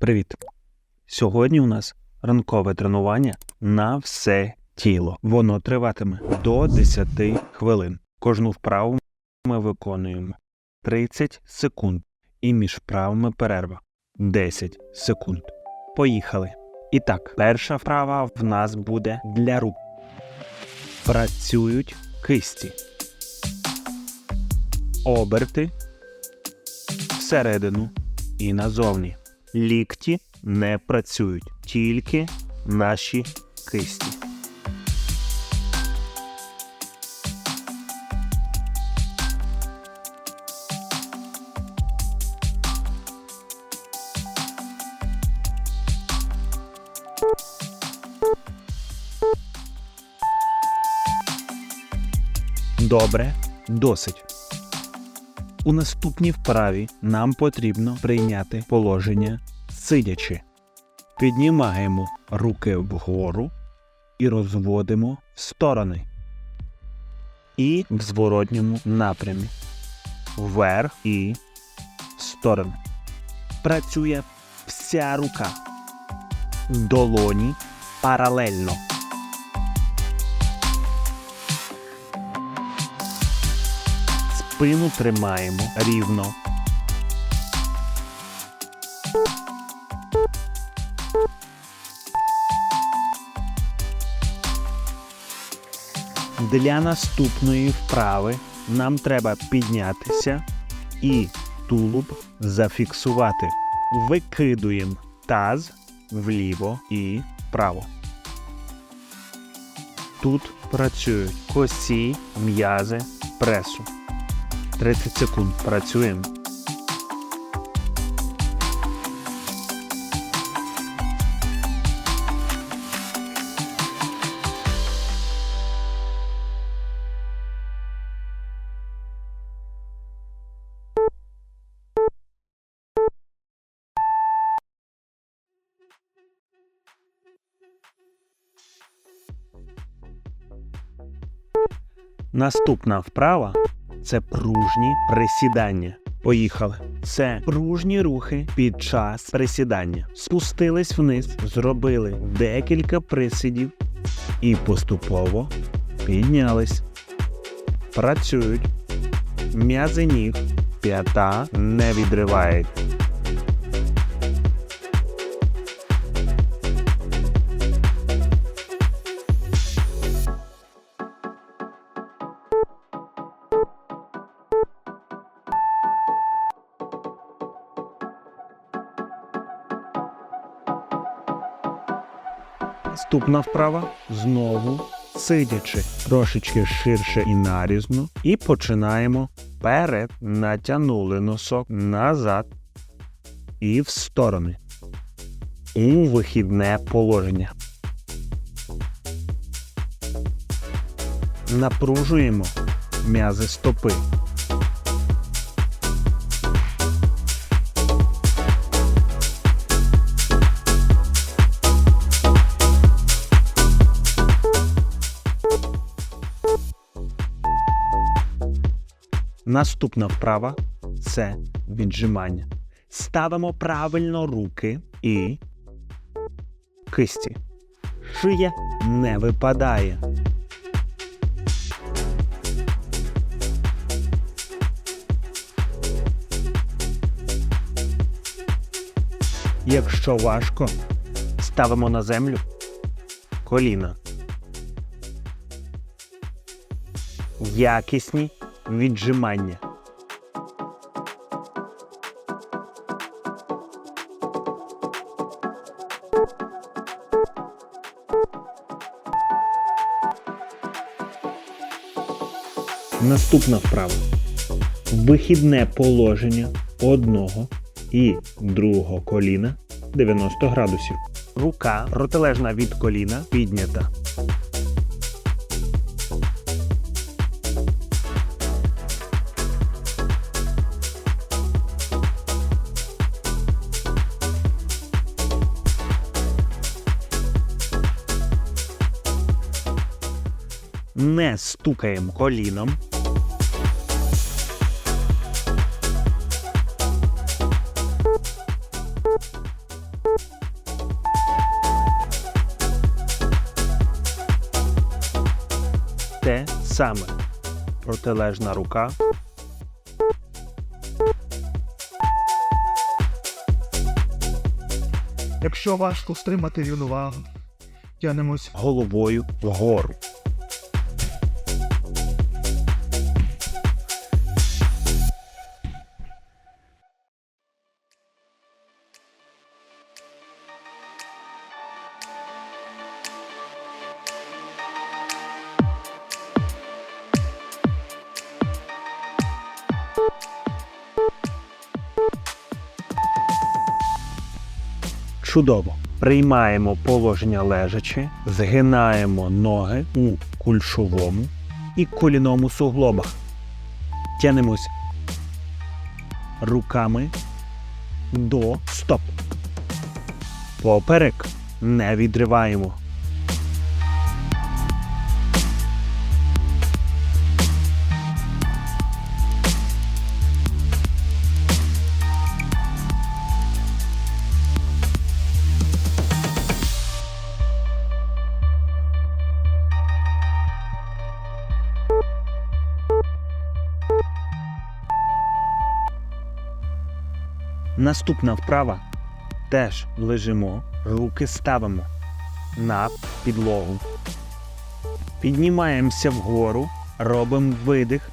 Привіт! Сьогодні у нас ранкове тренування на все тіло. Воно триватиме до 10 хвилин. Кожну вправу ми виконуємо 30 секунд і між вправами перерва 10 секунд. Поїхали. І так, перша вправа в нас буде для рук. Працюють кисті. Оберти всередину і назовні. Лікті не працюють, тільки наші кисті. Добре, досить. У наступній вправі нам потрібно прийняти положення сидячи. Піднімаємо руки вгору і розводимо в сторони. І в зворотньому напрямі. Вверх і в сторони. Працює вся рука. Долоні паралельно. Спину тримаємо рівно. Для наступної вправи нам треба піднятися і тулуб зафіксувати. Викидуємо таз вліво і вправо. Тут працюють косі м'язи пресу. 30 секунд працюємо. Наступна вправа це пружні присідання. Поїхали. Це пружні рухи під час присідання. Спустились вниз, зробили декілька присідів і поступово піднялись. Працюють. М'язи ніг, п'ята не відривають. Наступна вправа знову сидячи трошечки ширше і нарізно. І починаємо вперед. Натягнули носок назад і в сторони. У вихідне положення. Напружуємо м'язи стопи. Наступна вправа це віджимання. Ставимо правильно руки і кисті. Шия не випадає. Якщо важко, ставимо на землю коліна. Якісні віджимання. Наступна вправа. Вихідне положення одного і другого коліна 90 градусів. Рука протилежна від коліна піднята. не стукаємо коліном. Те саме протилежна рука. Якщо важко стримати рівновагу, тянемось головою вгору. Чудово. Приймаємо положення лежачи, згинаємо ноги у кульшовому і коліному суглобах. Тянемось руками до стоп. Поперек не відриваємо. Наступна вправа теж лежимо, руки ставимо на підлогу. Піднімаємося вгору, робимо видих.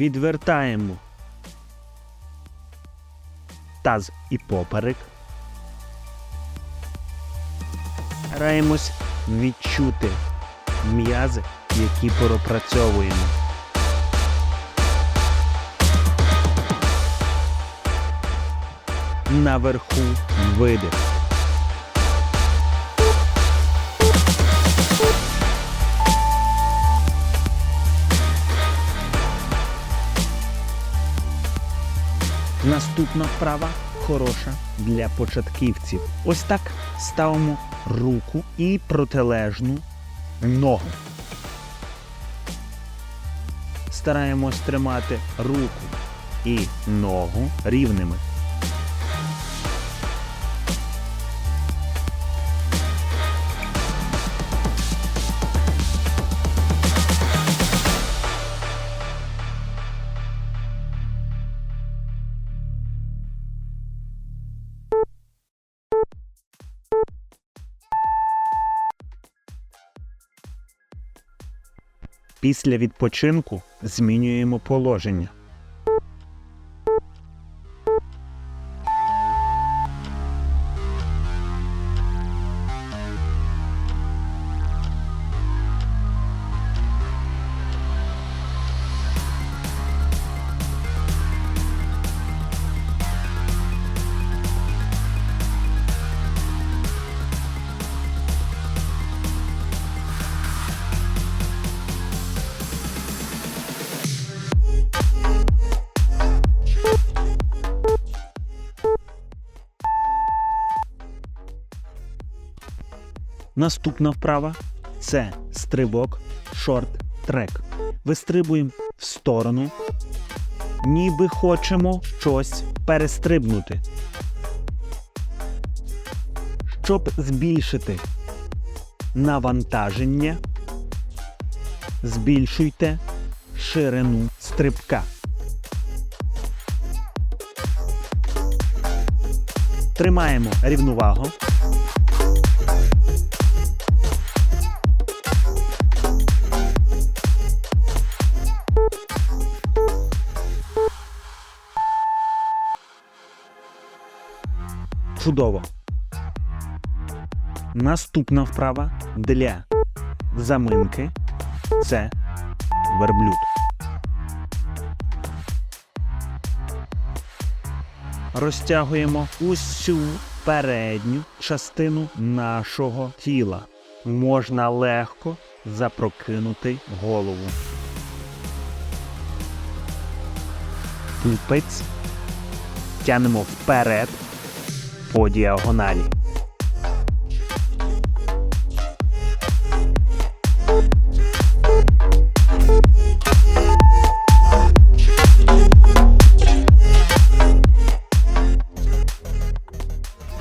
Відвертаємо таз і поперек. Стараємось відчути м'язи, які пропрацьовуємо. Наверху видих. Наступна вправа хороша для початківців. Ось так ставимо руку і протилежну ногу. Стараємось тримати руку і ногу рівними. Після відпочинку змінюємо положення. Наступна вправа це стрибок шорт-трек. Вистрибуємо в сторону, ніби хочемо щось перестрибнути. Щоб збільшити навантаження, збільшуйте ширину стрибка. Тримаємо рівновагу. Чудово. Наступна вправа для заминки це верблюд. Розтягуємо усю передню частину нашого тіла. Можна легко запрокинути голову. Пупець тянемо вперед по діагоналі.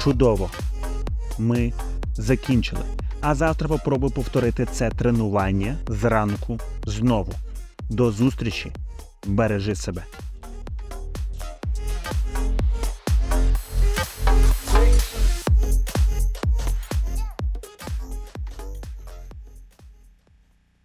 Чудово. Ми закінчили. А завтра попробуй повторити це тренування зранку знову. До зустрічі. Бережи себе.